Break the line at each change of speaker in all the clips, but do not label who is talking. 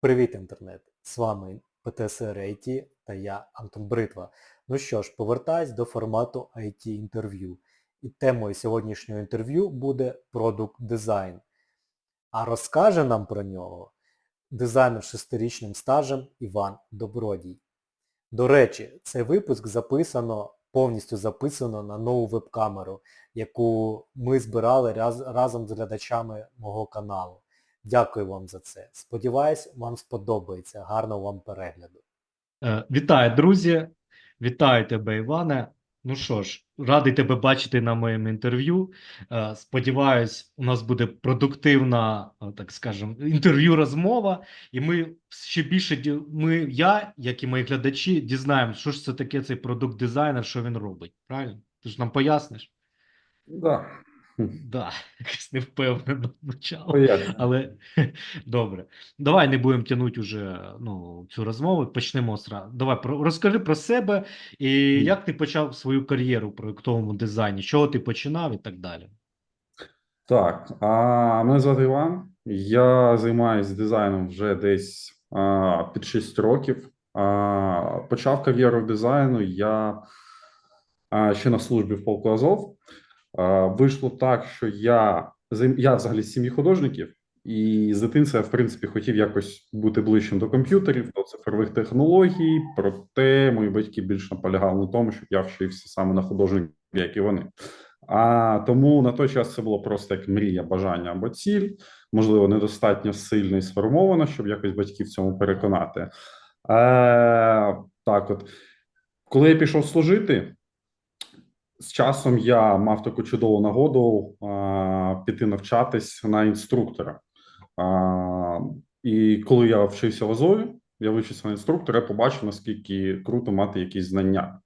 Привіт, інтернет! З вами ПТСР IT та я Антон Бритва. Ну що ж, повертаюсь до формату IT інтерв'ю. І темою сьогоднішнього інтерв'ю буде продукт дизайн. А розкаже нам про нього дизайнер з шестирічним стажем Іван Добродій. До речі, цей випуск записано, повністю записано на нову веб-камеру, яку ми збирали раз- разом з глядачами мого каналу. Дякую вам за це. Сподіваюсь, вам сподобається. Гарного вам перегляду.
Е, Вітаю, друзі! Вітаю тебе, Іване. Ну що ж, радий тебе бачити на моєму інтерв'ю. Е, Сподіваюсь, у нас буде продуктивна, е, так скажемо, інтерв'ю-розмова, і ми ще більше ми, я, як і мої глядачі, дізнаємося, що ж це таке цей продукт-дизайнер, що він робить. Правильно? Ти ж нам поясниш?
Да.
Да, якось невпевнено звучало.
Поясню.
Але добре. Давай не будемо тягнути уже ну, цю розмову. Почнемо зразу. Давай про, розкажи про себе і як ти почав свою кар'єру в проєктовому дизайні, чого ти починав і так далі.
Так, а мене звати Іван. Я займаюся дизайном вже десь а, під 6 років. А, почав кар'єру дизайну я а, ще на службі в полку Азов. А, вийшло так, що я, я взагалі з сім'ї художників, і з дитинства в принципі, хотів якось бути ближчим до комп'ютерів, до цифрових технологій. Проте мої батьки більш наполягали на тому, щоб я вчився саме на художників, як і вони. А тому на той час це було просто як мрія, бажання або ціль, можливо, недостатньо сильно і сформовано, щоб якось батьків цьому переконати. Е, так, от коли я пішов служити, з часом я мав таку чудову нагоду е, піти навчатись на інструктора. Е, і коли я вчився в Азові, я вивчився на інструктора, я побачив, наскільки круто мати якісь знання.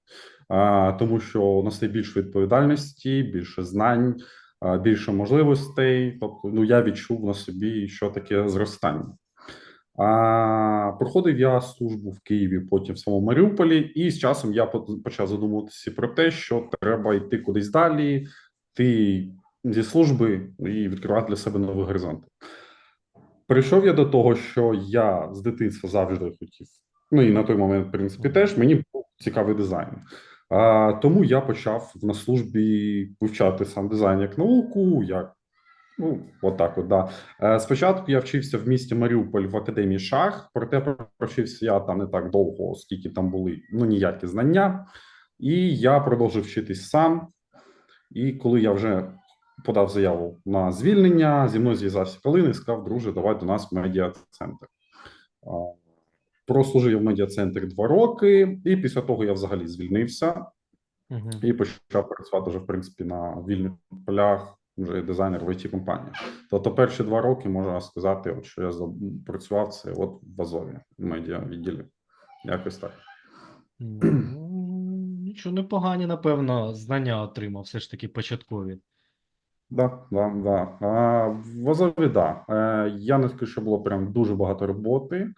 А, тому що у нас є більше відповідальності, більше знань, а, більше можливостей. Тобто, ну я відчув на собі, що таке зростання. А, проходив я службу в Києві, потім в самому Маріуполі, і з часом я почав задумуватися про те, що треба йти кудись далі, йти зі служби і відкривати для себе нові горизонти. Прийшов я до того, що я з дитинства завжди хотів. Ну і на той момент, в принципі, теж мені був цікавий дизайн. А, тому я почав на службі вивчати сам дизайн як науку, як ну, отак, от, да. Е, спочатку я вчився в місті Маріуполь в академії шах, проте провчився я там не так довго, оскільки там були ну ніякі знання, і я продовжив вчитись сам. І коли я вже подав заяву на звільнення, зі мною зв'язався Калин і сказав, друже, давай до нас в медіа-центр. Прослужив я в медіа-центрі два роки, і після того я взагалі звільнився
Угу.
і почав працювати вже в принципі на вільних полях. Вже дизайнер в it компанії. Тобто перші два роки можна сказати, от що я за- працював це от в Азові, в медіа відділі. Якось так.
Ну, нічого непогані, напевно, знання отримав, все ж таки початкові.
Да, да, да. А, в Азові, да. Е, я не скажу, що було прям дуже багато роботи,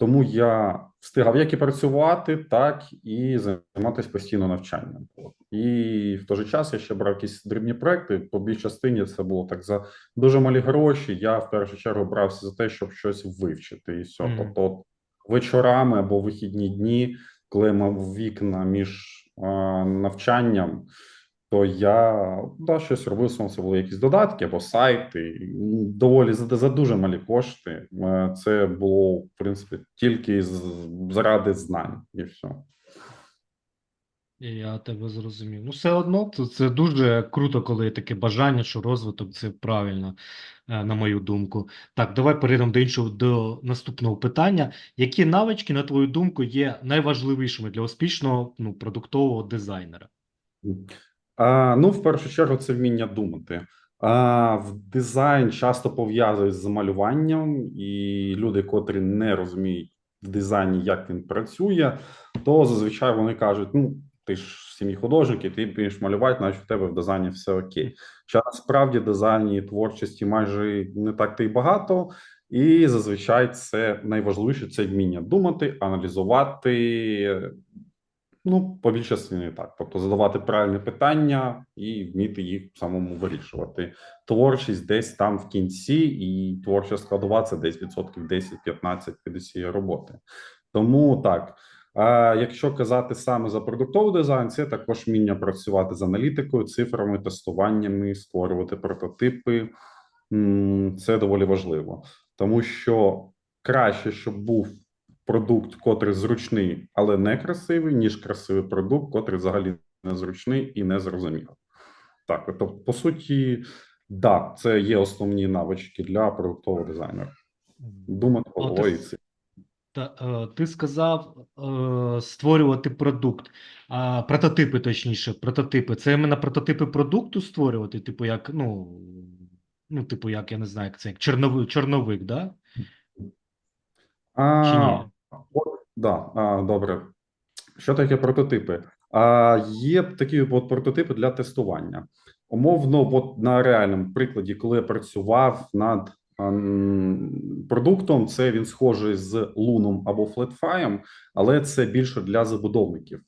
тому я встигав як і працювати, так і займатися постійно навчанням. І в той же час я ще брав якісь дрібні проекти. По більшій частині це було так за дуже малі гроші. Я в першу чергу брався за те, щоб щось вивчити, і все.
Мгм.
Тобто, вечорами або вихідні дні, коли мав вікна між а, навчанням то я да, щось робив сам. Це були якісь додатки або сайти. Доволі за, за дуже малі кошти. Е, Це було в принципі тільки з, заради знань, і все.
Я тебе зрозумів. Ну, все одно, це, це дуже круто, коли є таке бажання, що розвиток це правильно, е, на мою думку. Так, давай перейдемо до іншого, до наступного питання. Які навички, на твою думку, є найважливішими для успішного ну, продуктового дизайнера?
Ну, в першу чергу, це вміння думати. В дизайн часто пов'язують з малюванням, і люди, котрі не розуміють в дизайні, як він працює, то зазвичай вони кажуть: ну, ти ж сім'ї художники, ти вмієш малювати, значить в тебе в дизайні все окей. Хоча насправді дизайні і творчості майже не так то й багато, і зазвичай це найважливіше це вміння думати, аналізувати, Ну, по більшій так. Тобто задавати правильні питання і вміти їх самому вирішувати. Творчість десь там в кінці, і творча складова це десь відсотків 10-15 від цієї роботи. Тому так. А якщо казати саме за продуктовий дизайн, це також вміння працювати з аналітикою, цифрами, тестуваннями, створювати прототипи. Це доволі важливо, тому що краще, щоб був продукт, котрий зручний, але не красивий, ніж красивий продукт, котрий взагалі не зручний і не зрозумілий. Так, тобто, по суті, да, це є основні навички для продуктового дизайнера. Думати головою. і.
Та, е, ти сказав е, створювати продукт, а прототипи, точніше, прототипи. Це іменно прототипи продукту створювати, типу, як, ну, ну, типу, як я не знаю, як це як чорновик, чорновик, да?
А,
Чи ні?
Да, а, добре. Що таке прототипи? А, є такі от прототипи для тестування. Умовно, от на реальному прикладі, коли я працював над продуктом, це він схожий з луном або флетфаєм, але це більше для забудовників.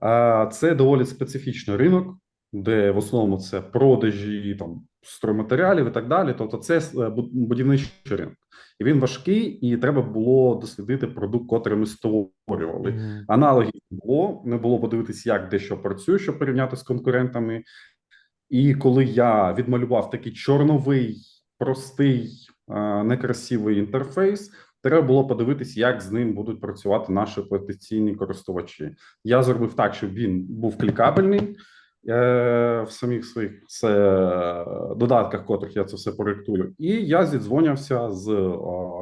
А, це доволі специфічний ринок, де в основному це продажі там стройматеріалів і так далі. Тобто, це е, будівничий ринок. І він важкий, і треба було дослідити продукт, котрий ми створювали.
Мгм.
Аналогів не було, не було подивитися, як де що працює, щоб порівняти з конкурентами. І коли я відмалював такий чорновий, простий, е, некрасивий інтерфейс, треба було подивитися, як з ним будуть працювати наші потенційні користувачі. Я зробив так, щоб він був клікабельний. Е, В самих своїх це додатках, котрих я це все проєктую, і я зідзвонявся з е,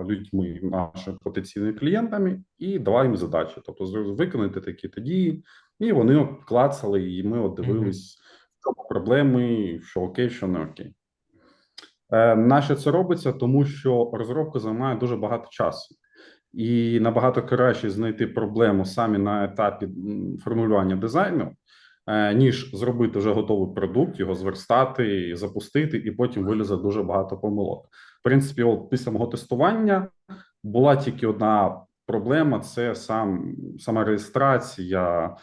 людьми, нашими потенційними клієнтами, і давав їм задачі. Тобто, виконати такі то дії, і вони от клацали, і ми от дивились, чому проблеми, що окей, що не окей. Е, Наше це робиться, тому що розробка займає дуже багато часу, і набагато краще знайти проблему самі на етапі формулювання дизайну, е, ніж зробити вже готовий продукт, його зверстати, запустити, і потім вилізе дуже багато помилок. В принципі, от після мого тестування була тільки одна проблема: це сам сама реєстрація.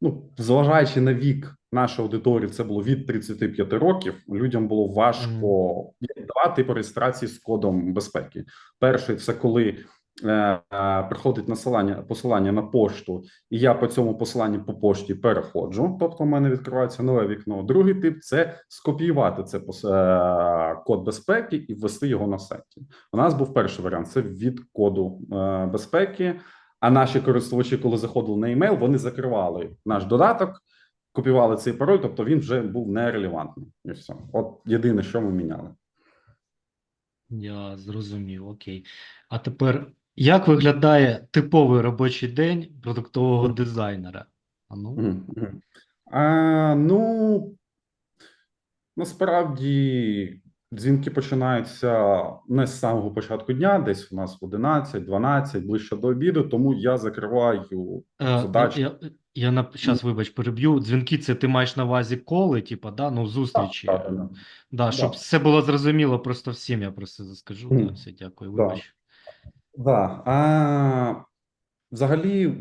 Ну, зважаючи на вік нашої аудиторії, це було від 35 років. Людям було важко Є два типи реєстрації з кодом безпеки. Перший це коли е, е, приходить насилання посилання на пошту, і я по цьому посиланню по пошті переходжу. Тобто, в мене відкривається нове вікно. Другий тип це скопіювати це е, код безпеки і ввести його на сайті. У нас був перший варіант: це від коду е, безпеки. А наші користувачі, коли заходили на емейл, вони закривали наш додаток, копіювали цей пароль, тобто він вже був нерелевантний. І все. От єдине, що ми міняли.
Я зрозумів, окей. А тепер, як виглядає типовий робочий день продуктового дизайнера? А ну.
А, ну насправді дзвінки починаються не з самого початку дня, десь у нас в 11-12, ближче до обіду, тому я закриваю
Е,
задачі.
Я, я на час, вибач, переб'ю. Дзвінки це ти маєш на увазі коли, типа, да? Ну, зустрічі.
Так, так, так.
Да, щоб
Да.
все було зрозуміло просто всім, я просто скажу.
Мгм.
Да, все, дякую, вибач.
Да. А, взагалі,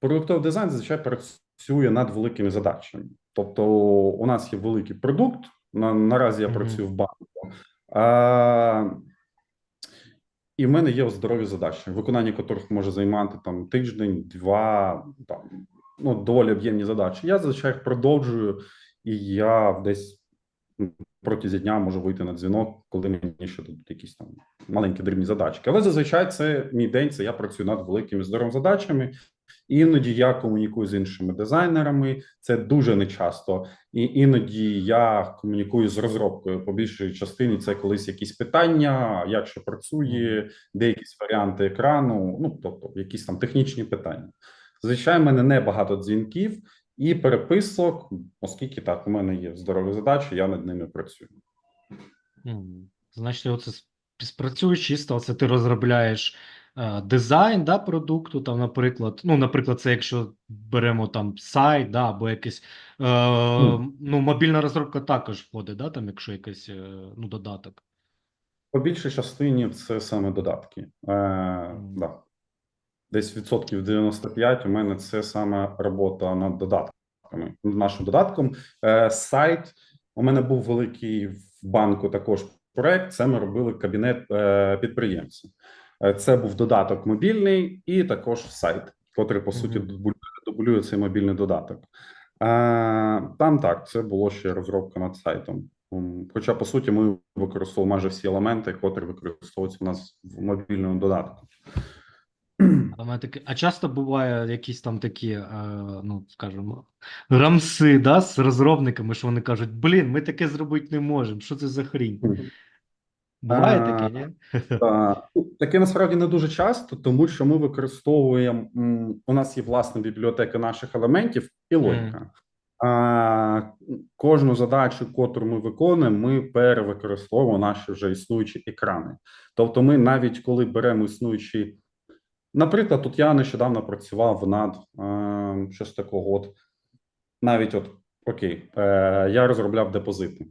продуктовий дизайн зазвичай працює над великими задачами. Тобто, у нас є великий продукт. На, наразі я
Мгм.
працюю в банку. А, і в мене є здорові задачі, виконання яких може займати там тиждень, два, там ну доволі об'ємні задачі. Я зазвичай їх продовжую, і я десь м, протягом дня можу вийти на дзвінок, коли мені ще дадуть якісь там маленькі дрібні задачки. Але зазвичай це мій день. Це я працюю над великими здоровими задачами. Іноді я комунікую з іншими дизайнерами. Це дуже нечасто. І іноді я комунікую з розробкою. По більшій частині це колись якісь питання, як що працює, де якісь варіанти екрану. Ну тобто, якісь там технічні питання. Зазвичай в мене не багато дзвінків і переписок, оскільки так у мене є здорові задачі, я над ними працюю.
Значить, оце с- спрацює чисто, оце ти розробляєш е, дизайн да, продукту, там, наприклад, ну, наприклад, це якщо беремо там сайт, да, або якийсь, е, ну, мобільна розробка також входить, да, там, якщо якийсь, е, ну, додаток.
По більшій частині це саме додатки. Е, да. Десь відсотків 95 у мене це саме робота над додатками. Над нашим додатком. Е, сайт у мене був великий в банку також проект. Це ми робили кабінет е, підприємця. Е, Це був додаток мобільний і також сайт, котрий по суті дублює, цей мобільний додаток. Е, Там так, це було ще розробка над сайтом. Хоча, по суті, ми використовували майже всі елементи, котрі використовуються у нас в мобільному додатку.
Мене таке- а часто буває якісь там такі, е, ну, скажімо, рамси, да, з розробниками, що вони кажуть, блін, ми таке зробити не можемо, що це за хрінь? Буває таке, ні?
Ну, Таке насправді не дуже часто, тому що ми використовуємо. У нас є власна бібліотека наших елементів і логіка. А, кожну задачу, котру ми виконуємо, ми перевикористовуємо наші вже існуючі екрани. Тобто, ми навіть коли беремо існуючі, наприклад, тут я нещодавно працював над е, щось такого, от навіть от окей, е, я розробляв депозити.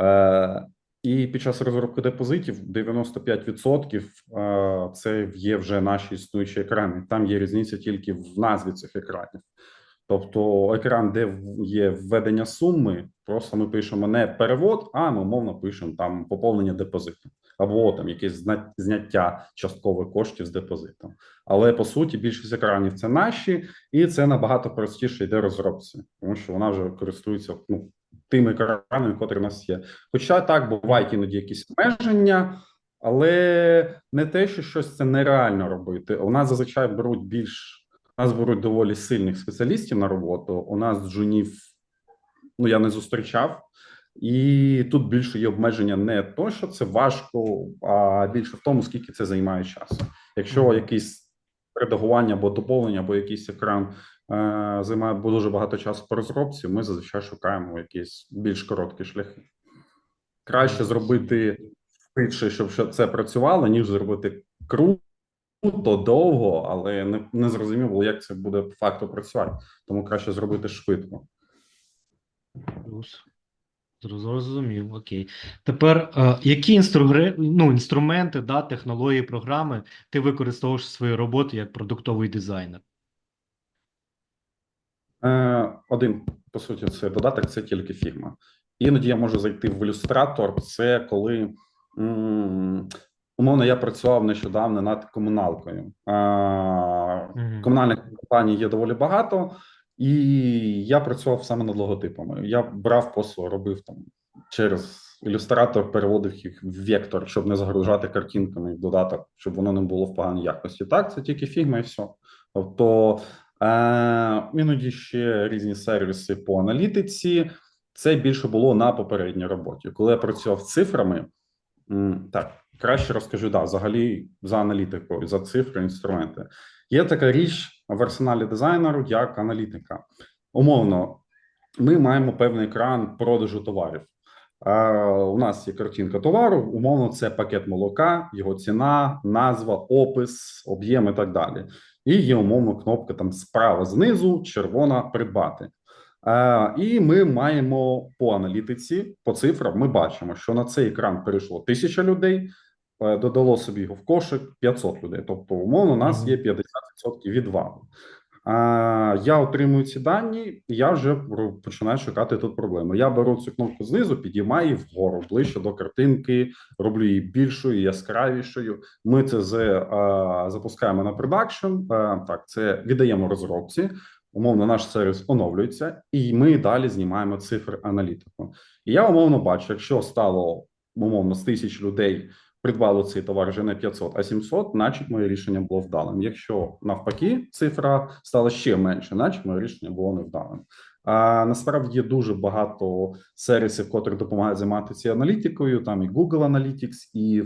Е, і під час розробки депозитів 95% е, це є вже наші існуючі екрани. Там є різниця тільки в назві цих екранів. Тобто екран, де є введення суми, просто ми пишемо не перевод, а ми умовно пишемо там поповнення депозиту або там якесь зняття часткових коштів з депозиту. Але по суті більшість екранів це наші, і це набагато простіше йде розробці, тому що вона вже користується ну, тими екранами, котрі у нас є. Хоча так бувають іноді якісь обмеження, але не те, що щось це нереально робити. У нас зазвичай беруть більш у нас беруть доволі сильних спеціалістів на роботу. У нас джунів ну я не зустрічав. І тут більше є обмеження не то, що це важко, а більше в тому, скільки це займає часу. Якщо якийсь редагування або доповнення, або якийсь екран е, займає дуже багато часу по розробці, ми зазвичай шукаємо якісь більш короткі шляхи. Краще зробити швидше, щоб це працювало, ніж зробити круто, довго, але не, не зрозуміло, як це буде по факту працювати. Тому краще зробити швидко.
Зрозумів, окей. Тепер, е, які інстругре... ну, інструменти, да, технології, програми ти використовуєш в своїй роботі як продуктовий дизайнер?
Е, один, по суті, це додаток, це тільки фігма. Іноді я можу зайти в ілюстратор. Це коли м, умовно я працював нещодавно над комуналкою. Комунальних компаній є доволі багато, і я працював саме над логотипами. Я брав просто робив там через ілюстратор, переводив їх в вектор, щоб не загружати картинками в додаток, щоб воно не було в поганій якості. Так, це тільки фігма і все. Тобто е, іноді ще різні сервіси по аналітиці. Це більше було на попередній роботі. Коли я працював з цифрами, так краще розкажу да, взагалі за аналітикою, за цифри, інструменти. Є така річ в арсеналі дизайнеру як аналітика. Умовно, ми маємо певний екран продажу товарів. У нас є картинка товару, умовно, це пакет молока, його ціна, назва, опис, об'єм і так далі. І є умовно кнопка там справа знизу, червона придбати. І ми маємо по аналітиці, по цифрам, ми бачимо, що на цей екран перейшло тисяча людей, додало собі його в кошик 500 людей. Тобто, умовно, у нас є 50% відвагу. А, я отримую ці дані, і я вже починаю шукати тут проблеми. Я беру цю кнопку знизу, підіймаю її вгору ближче до картинки, роблю її більшою, яскравішою. Ми це з, а, запускаємо на продакшн. Так, це віддаємо розробці. Умовно, наш сервіс оновлюється, і ми далі знімаємо цифри аналітику. І я умовно бачу, якщо стало умовно з тисяч людей придбало цей товар вже не 500, а 700, значить моє рішення було вдалим. Якщо навпаки цифра стала ще менше, значить моє рішення було невдалим. А насправді є дуже багато сервісів, котрі допомагають займатися аналітикою. Там і Google Analytics, і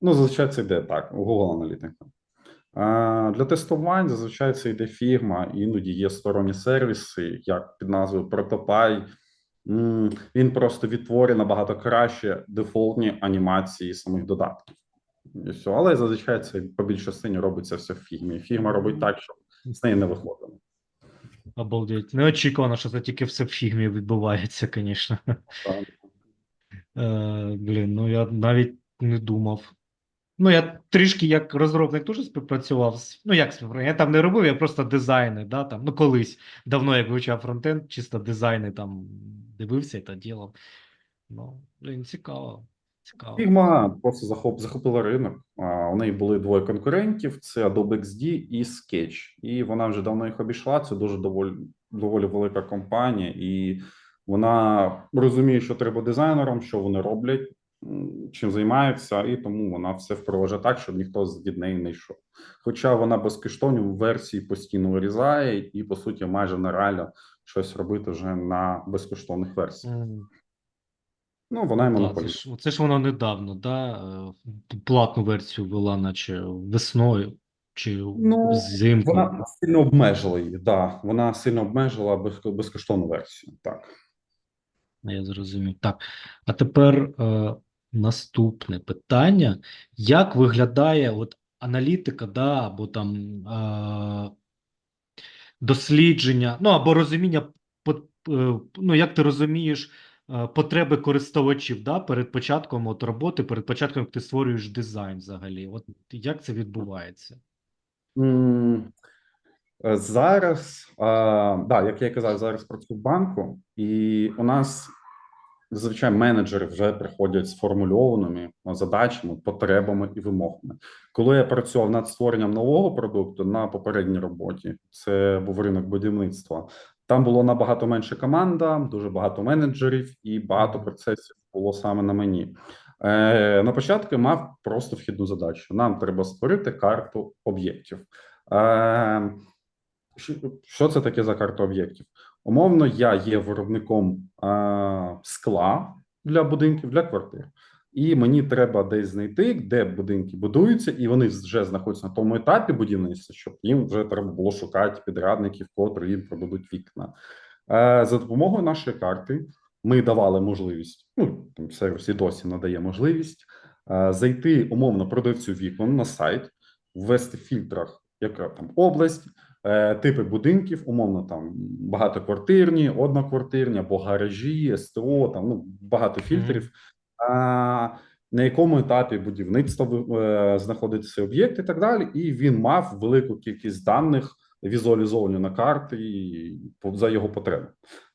ну зазвичай це йде так. Google Analytics. А, Для тестувань зазвичай це йде фірма, іноді є сторонні сервіси, як під назвою Protopie. Він просто відтворює набагато краще дефолтні анімації самих додатків. І все. Але зазвичай це по більшій частині робиться все в фігмі. Фігма робить так, щоб з неї не виходило.
Обалдеть. Неочікувано, що це тільки все в фігмі відбувається, звісно. Е, блін, ну я навіть не думав. Ну, я трішки як розробник теж співпрацював. з- Ну, як співпрацював? Я там не робив, я просто дизайни, да, там, ну, колись, давно як вивчав фронтенд, чисто дизайни там дивився та ділав. Ну, блін, цікаво. Цікаво.
Фігма просто захоп, захопила ринок. А, у неї були двоє конкурентів: це Adobe XD і Sketch. І вона вже давно їх обійшла. Це дуже доволі, доволі велика компанія, і вона розуміє, що треба дизайнерам, що вони роблять, чим займаються, і тому вона все впроваджує так, щоб ніхто від неї не йшов. Хоча вона безкоштовні версії постійно вирізає, і по суті майже нереально щось робити вже на безкоштовних версіях.
М,
Ну вона і
да, це,
монополіст.
ж, це ж воно недавно, да, е, платну версію вела, наче весною чи
Ну,
взимку.
Вона сильно обмежила її, да. Вона сильно обмежила безкоштовну версію. Так.
Я зрозумів. Так. А тепер е, наступне питання. Як виглядає от аналітика, да, або там е, дослідження, ну або розуміння, пот- е, ну як ти розумієш е, потреби користувачів да, перед початком от роботи, перед початком, як ти створюєш дизайн взагалі? От як це відбувається?
Е, Зараз, а, да, як я казав, зараз працюю в банку, і у нас зазвичай менеджери вже приходять з формульованими задачами, потребами і вимогами. Коли я працював над створенням нового продукту на попередній роботі, це був ринок будівництва. Там було набагато менше команда, дуже багато менеджерів, і багато процесів було саме на мені. Е, на початку мав просто вхідну задачу. Нам треба створити карту об'єктів. Е, що це таке за карта об'єктів? Умовно, я є виробником е, скла для будинків, для квартир. І мені треба десь знайти, де будинки будуються, і вони вже знаходяться на тому етапі будівництва, щоб їм вже треба було шукати підрядників, котрі їм продадуть вікна. Е, за допомогою нашої карти ми давали можливість, ну там сервіс досі надає можливість е, зайти умовно продавцю вікон на сайт, ввести в фільтрах, яка там область, типи будинків, умовно там багатоквартирні, одноквартирні або гаражі, СТО, там ну багато фільтрів. А, на якому етапі будівництва е, знаходиться цей об'єкт і так далі, і він мав велику кількість даних візуалізовані на карті за його потреби.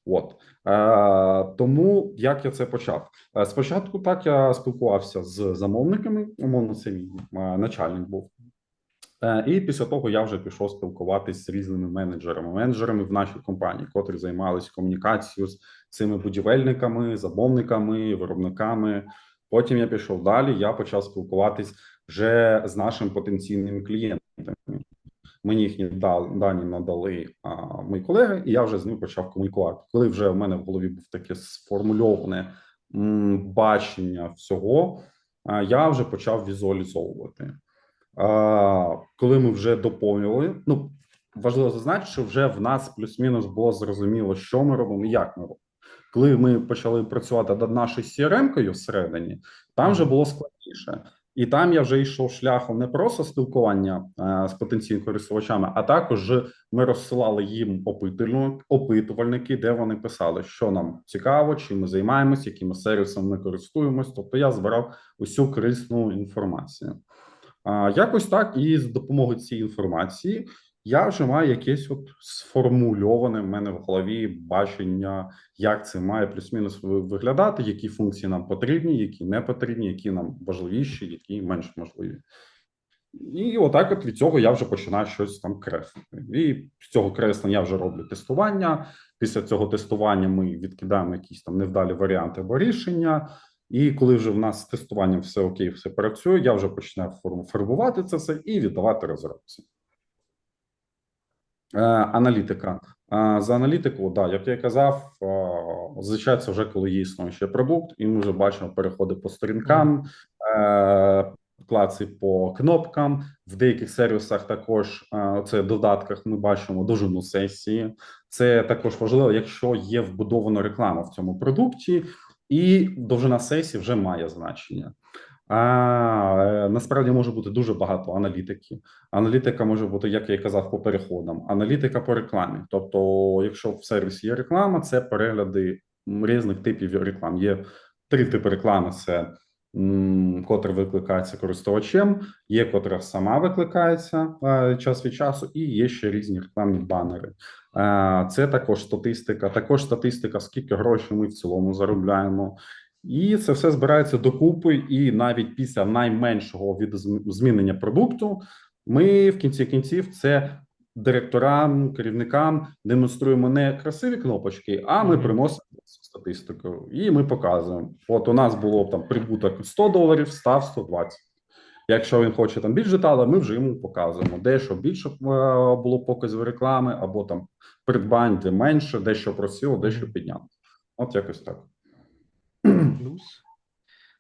От е, тому як я це почав? Е, Спочатку так я спілкувався з замовниками, умовно, це мій е, начальник був. Е, І після того я вже пішов спілкуватись з різними менеджерами, менеджерами в нашій компанії, котрі займалися комунікацією з цими будівельниками, замовниками, виробниками. Потім я пішов далі. Я почав спілкуватись вже з нашими потенційними клієнтами. Мені їхні дані надали а, мої колеги, і я вже з ними почав комунікувати. Коли вже в мене в голові був таке сформульоване м, бачення всього, а, я вже почав візуалізовувати. Коли ми вже доповнювали, ну важливо зазначити, що вже в нас плюс-мінус було зрозуміло, що ми робимо і як ми робимо. Коли ми почали працювати над нашою CRM-кою всередині, там вже було складніше. І там я вже йшов шляхом не просто спілкування е, з потенційними користувачами, а також ми розсилали їм опитувальники, опитувальники, де вони писали, що нам цікаво, чим ми займаємось, якими сервісами ми користуємось. Тобто я збирав усю корисну інформацію. А, якось так, і з допомогою цієї інформації я вже маю якесь от сформульоване в мене в голові бачення, як це має плюс-мінус виглядати, які функції нам потрібні, які не потрібні, які нам важливіші, які менш можливі. І отак, от від цього я вже починаю щось там креслити. І з цього креслення я вже роблю тестування. Після цього тестування ми відкидаємо якісь там невдалі варіанти або рішення. І коли вже в нас з тестуванням все окей, все працює, я вже починаю фарбувати це все і віддавати розробці. Е, аналітика. Е, за аналітику, да, як я казав, е, зазвичай вже коли є існуючий продукт, і ми вже бачимо переходи по сторінкам, е, клаци по кнопкам. В деяких сервісах також е, це в додатках ми бачимо довжину сесії. Це також важливо, якщо є вбудована реклама в цьому продукті, і довжина сесії вже має значення. А е, насправді може бути дуже багато аналітики. Аналітика може бути, як я казав, по переходам, аналітика по рекламі. Тобто, якщо в сервісі є реклама, це перегляди різних типів реклам. Є три типи реклами: це котра викликається користувачем, є котра сама викликається е, час від часу, і є ще різні рекламні банери. Е, Це також статистика, також статистика, скільки грошей ми в цілому заробляємо. І це все збирається докупи, і навіть після найменшого від змінення продукту ми в кінці кінців це директорам, керівникам демонструємо не красиві кнопочки, а ми приносимо цю статистику, і ми показуємо. От у нас було там прибуток 100 доларів, став 120. Якщо він хоче там більш деталей, ми вже йому показуємо. Дещо більше е, було показів реклами, або там придбань, де менше, дещо просіло, дещо
Мгм.
підняло. От якось так.
Плюс.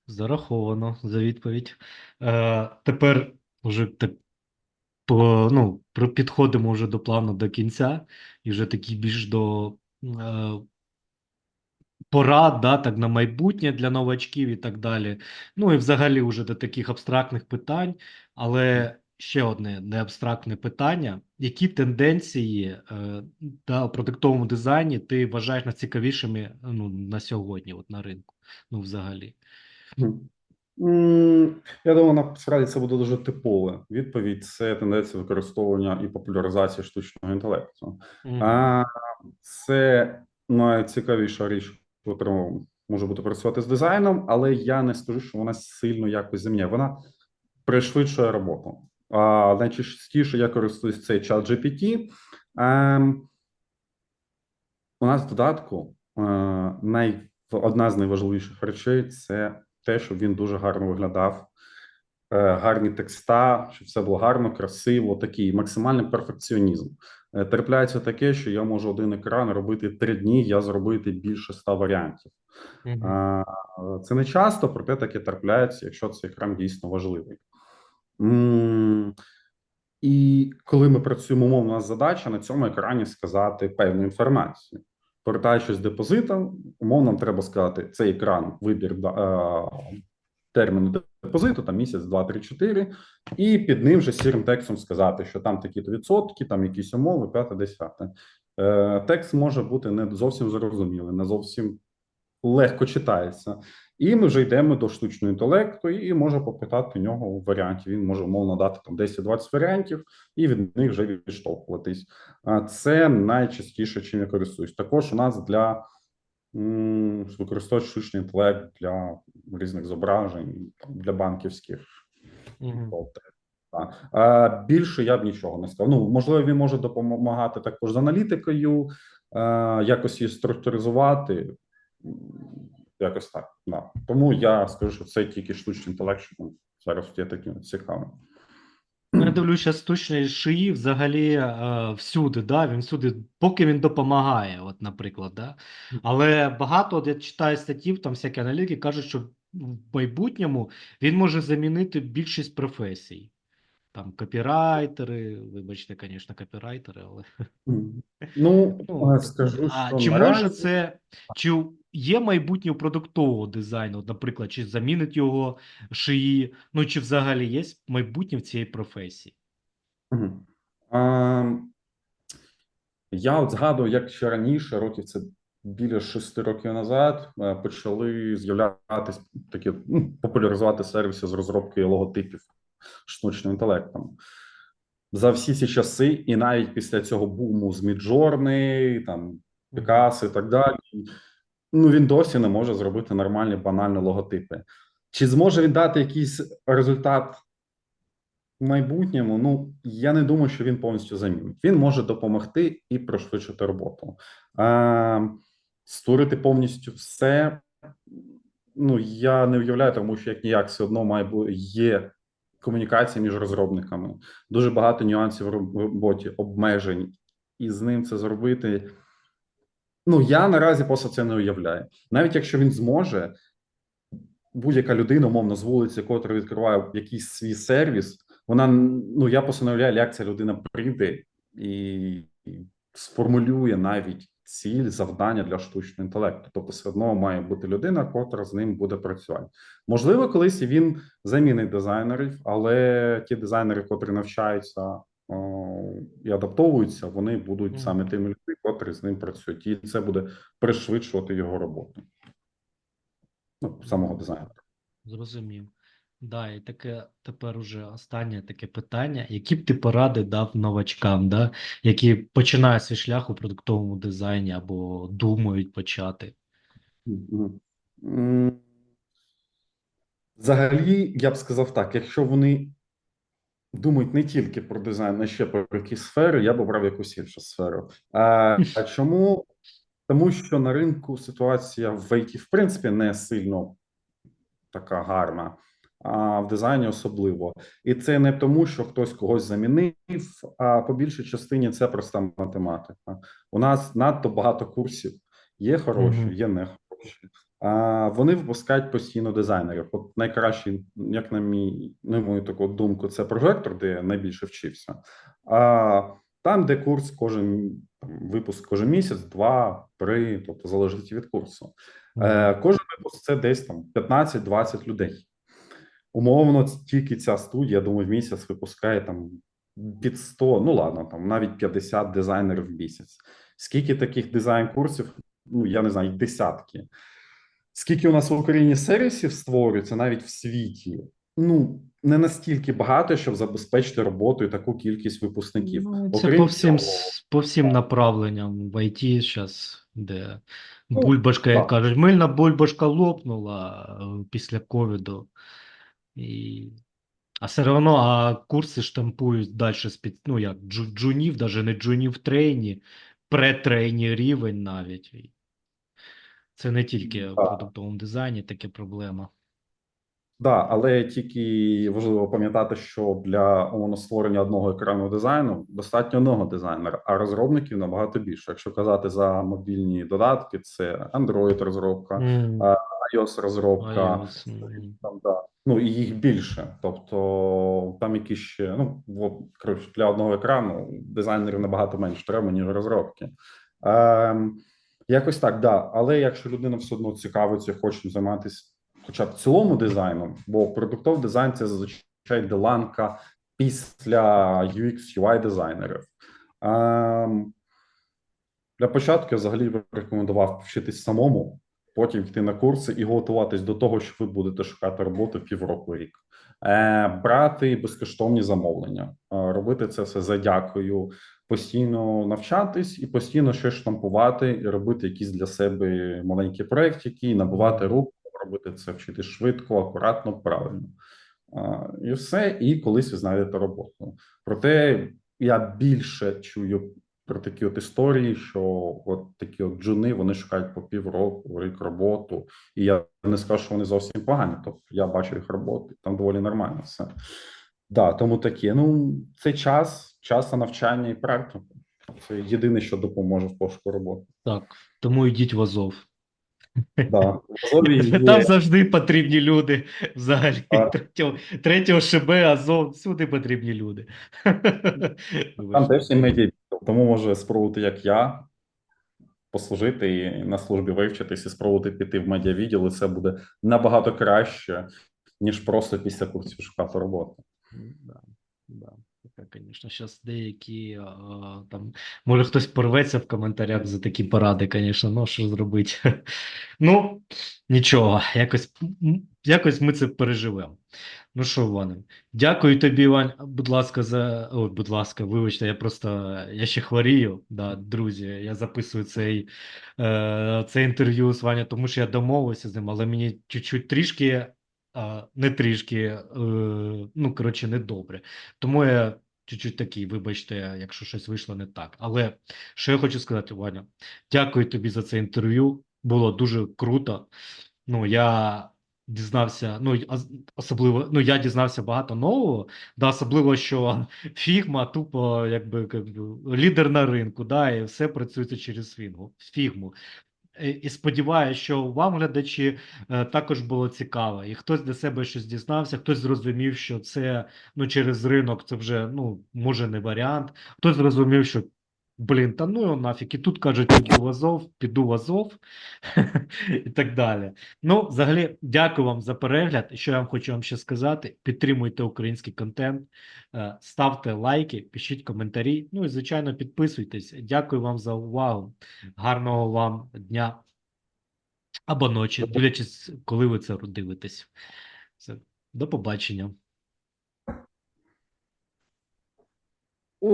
Зараховано за відповідь. Е, тепер вже так по, ну, підходимо вже до плану до кінця, і вже такі більш до е, порад, да, так на майбутнє для новачків і так далі. Ну і взагалі вже до таких абстрактних питань. Але ще одне не абстрактне питання: які тенденції е, да, у продуктовому дизайні ти вважаєш найцікавішими ну, на сьогодні, от на ринку? Ну, взагалі.
Я думаю, насправді це буде дуже типова відповідь. Це тенденція використовування і популяризації штучного інтелекту.
Мгм.
А це найцікавіша річ, яка може бути працювати з дизайном, але я не скажу, що вона сильно якось зміняє. Вона пришвидшує роботу. А найчастіше я користуюсь цей чат GPT. Ем, у нас в додатку е, най, одна з найважливіших речей це те, щоб він дуже гарно виглядав. Е, гарні текста, щоб все було гарно, красиво, такий максимальний перфекціонізм. Е, Трапляється таке, що я можу один екран робити три дні, я зробити більше ста варіантів.
Мгм.
А, Це не часто, проте таке трапляється, якщо цей екран дійсно важливий. І коли ми працюємо, умовно, у нас задача на цьому екрані сказати певну інформацію. Повертаючись депозитом, умовно, нам треба сказати, цей екран вибір е, терміну депозиту, там місяць, два, три, чотири, і під ним вже сірим текстом сказати, що там такі-то відсотки, там якісь умови, п'яте, десяте. Е, Текст може бути не зовсім зрозумілий, не зовсім легко читається. І ми вже йдемо до штучного інтелекту, і може попитати в нього варіантів. Він може умовно дати там 10-20 варіантів, і від них вже відштовхуватись. Це найчастіше, чим я користуюсь. Також у нас для використовують штучний інтелект для різних зображень, для банківських. Так. А, більше я б нічого не сказав. Ну, можливо, він може допомагати також з аналітикою, а, якось її структуризувати. Якось так. Да. Тому я скажу, що це тільки штучний інтелект, що зараз є таким цікавим.
Я дивлюся, штучний шиї взагалі е, всюди, да, він всюди, поки він допомагає, от, наприклад, да. Але багато, от я читаю статтів, там всякі аналітики кажуть, що в майбутньому він може замінити більшість професій. Там копірайтери, вибачте, звісно, копірайтери, але
Ну,
Ну,
скажу,
а
що
чи може це, чи є майбутнє продуктового дизайну, наприклад, чи замінить його шиї, ну чи взагалі є майбутнє в цієї професії?
А, я от згадую, як ще раніше, років це біля шести років назад, е, почали з'являтися такі ну, популяризувати сервіси з розробки логотипів штучним інтелектом. За всі ці часи, і навіть після цього буму з Міджорни, там Пікас і так далі. Ну він досі не може зробити нормальні банальні логотипи. Чи зможе він дати якийсь результат в майбутньому? Ну я не думаю, що він повністю замінить. Він може допомогти і пришвидшити роботу. А, створити повністю все. Ну я не уявляю, тому що як ніяк все одно має бути є комунікація між розробниками. Дуже багато нюансів в роботі, обмежень, і з ним це зробити. Ну я наразі просто це не уявляю. Навіть якщо він зможе, будь-яка людина, умовно, з вулиці, котра відкриває якийсь свій сервіс, вона ну я уявляю, як ця людина прийде і сформулює навіть ціль завдання для штучного інтелекту. Тобто, все одно має бути людина, котра з ним буде працювати. Можливо, колись він замінить дизайнерів, але ті дизайнери, котрі навчаються о, і адаптовуються, вони будуть саме тими людьми, котрі з ним працюють, і це буде пришвидшувати його роботу. Ну, самого дизайнера.
зрозумів. Да, і таке тепер уже останнє таке питання. Які б ти поради дав новачкам, да, які починають свій шлях у продуктовому дизайні або думають почати?
Взагалі, я б сказав так: якщо вони думають не тільки про дизайн, а ще про якісь сфери, я б обрав якусь іншу сферу. А, а чому? Тому що на ринку ситуація в IT, в принципі, не сильно така гарна, а в дизайні особливо. І це не тому, що хтось когось замінив, а по більшій частині це проста математика. У нас надто багато курсів. Є хороші, є не хороші. А вони випускають постійно дизайнерів. От найкращий, як на мій на мою таку думку, це прожектор, де я найбільше вчився. А там, де курс кожен там, випуск кожен місяць, два, три, тобто залежить від курсу. Е, кожен випуск це десь там 15-20 людей. Умовно, тільки ця студія, я думаю, в місяць випускає там під 100, ну ладно, там навіть 50 дизайнерів в місяць. Скільки таких дизайн-курсів? Ну, я не знаю, десятки. Скільки у нас в Україні сервісів створюється навіть в світі? Ну, не настільки багато, щоб забезпечити роботу і таку кількість випускників.
Ну, це
Окрім
по всім,
цього-
по всім направленням в IT зараз, де
Ну,
бульбашка, як
так.
кажуть, мильна бульбашка лопнула після ковіду. І... А все одно, а курси штампують далі спід, ну як джу, джунів, навіть не джунів трейні, претрейні рівень навіть. Це не тільки в продуктовому дизайні таке проблема.
Да, але тільки важливо пам'ятати, що для умовно створення одного екранного дизайну достатньо одного дизайнера, а розробників набагато більше. Якщо казати за мобільні додатки, це Android розробка, а, iOS розробка,
iOS,
там да. Ну і їх більше. Тобто там якісь ще ну от, коротше, для одного екрану дизайнерів набагато менше треба, ніж розробки. Ем, якось так, да. Але якщо людина все одно цікавиться, хоче займатися хоча б цілому дизайном, бо продуктовий дизайн це зазвичай деланка після UX, UI дизайнерів. Ем, для початку я взагалі рекомендував вчитись самому, потім йти на курси і готуватись до того, що ви будете шукати роботу півроку рік. Е, брати безкоштовні замовлення, е, робити це все за дякою, постійно навчатись і постійно щось штампувати, і робити якісь для себе маленькі проєктики, набувати руку, робити це, вчити швидко, акуратно, правильно. Е, і все, і колись ви знайдете роботу. Проте я більше чую про такі от історії, що от такі от джуни вони шукають по півроку, рік роботу, і я не скажу, що вони зовсім погані. Тобто я бачу їх роботи, там доволі нормально все. Да, тому таке. Ну, це час, час на навчання і практику. Це єдине, що допоможе в пошуку роботи.
Так, тому йдіть в Азов.
Да.
Там завжди потрібні люди. Взагалі, третього, третього ШБ, Азов, всюди потрібні люди.
Там теж медіа, тому може спробувати, як я, послужити і на службі вивчитись і спробувати піти в медіавідділ, і це буде набагато краще, ніж просто після курсів шукати роботу.
Да, да. Звісно, зараз деякі там, може хтось порветься в коментарях за такі поради, звісно, ну що зробити. Ну, нічого, якось, якось ми це переживемо. Ну що, Іване, дякую тобі, Іван, будь ласка, за. Ой, будь ласка, вибачте, я просто я ще хворію. Да, друзі, я записую цей, е, це інтерв'ю з Ваню, тому що я домовився з ним, але мені чуть-чуть трішки, а, не трішки, е, ну, коротше, не добре. Тому я чуть-чуть такий, вибачте, якщо щось вийшло не так. Але що я хочу сказати, Ваня, дякую тобі за це інтерв'ю. Було дуже круто. Ну, я дізнався, ну, особливо, ну, я дізнався багато нового, да, особливо, що фігма тупо, якби, якби лідер на ринку, да, і все працюється через фігму. фігму. І, і сподіваюся, що вам, глядачі, е, також було цікаво, і хтось для себе щось дізнався, хтось зрозумів, що це ну, через ринок це вже ну, може не варіант. Хтось зрозумів, що блін, та ну його нафіг, і тут кажуть, піду в Азов, піду в Азов і так далі. Ну, взагалі, дякую вам за перегляд. Що я вам хочу вам ще сказати: підтримуйте український контент, е, ставте лайки, пишіть коментарі. Ну і звичайно, підписуйтесь. Дякую вам за увагу. Гарного вам дня або ночі, дивлячись, коли ви це дивитесь. Все. До побачення.